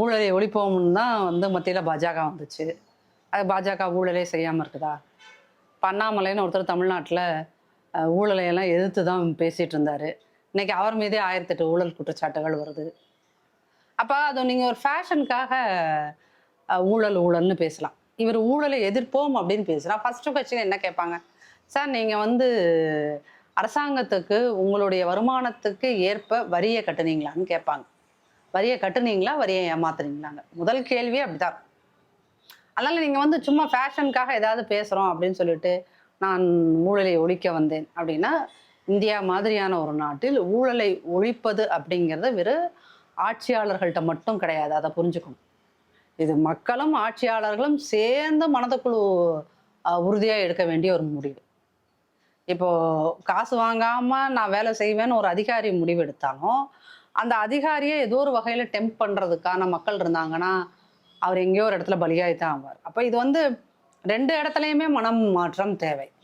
ஊழலை ஒழிப்போம்னு தான் வந்து மத்தியில் பாஜக வந்துச்சு. அது பாஜக ஊழலே செய்யாமல் இருக்குதா? பண்ணாமலைன்னு ஒருத்தர் தமிழ்நாட்டில் ஊழலை எல்லாம் எதிர்த்து தான் பேசிகிட்டு இருந்தார். இன்றைக்கி அவர் மீதே ஆயிரத்தெட்டு ஊழல் குற்றச்சாட்டுகள் வருது. அப்போ அது நீங்கள் ஒரு ஃபேஷனுக்காக ஊழல் ஊழல்னு பேசலாம். இவர் ஊழலை எதிர்ப்போம் அப்படின்னு பேசுகிறான் ஃபஸ்ட்டு கொஸ்டின் என்ன கேட்பாங்க? சார் நீங்கள் வந்து அரசாங்கத்துக்கு உங்களுடைய வருமானத்துக்கு ஏற்ப வரியை கட்டுனீங்களான்னு கேட்பாங்க. வரியை கட்டுனீங்களா வரியை ஏமாத்துனீங்களாங்க? முதல் கேள்வியே அப்படிதான். அதனால் அதனால நீங்கள் வந்து சும்மா ஃபேஷனுக்காக ஏதாவது பேசுகிறோம் அப்படின்னு சொல்லிட்டு நான் ஊழலை ஒழிக்க வந்தேன் அப்படின்னா இந்தியா மாதிரியான ஒரு நாட்டில் ஊழலை ஒழிப்பது அப்படிங்கிறது வெறும் ஆட்சியாளர்கள்ட்ட மட்டும் கிடையாது அதை புரிஞ்சுக்கணும். இது மக்களும் ஆட்சியாளர்களும் சேர்ந்து மனதுக்குழு உறுதியாக எடுக்க வேண்டிய ஒரு முடிவு. இப்போது காசு வாங்காமல் நான் வேலை செய்வேன்னு ஒரு அதிகாரி முடிவு எடுத்தாலும் அந்த அதிகாரியை ஏதோ ஒரு வகையில் டெம்ப் பண்ணுறதுக்கான மக்கள் இருந்தாங்கன்னா அவர் எங்கேயோ ஒரு இடத்துல பலியாகி தான் ஆவார். அப்போ இது வந்து ரெண்டு இடத்துலையுமே மனம் மாற்றம் தேவை.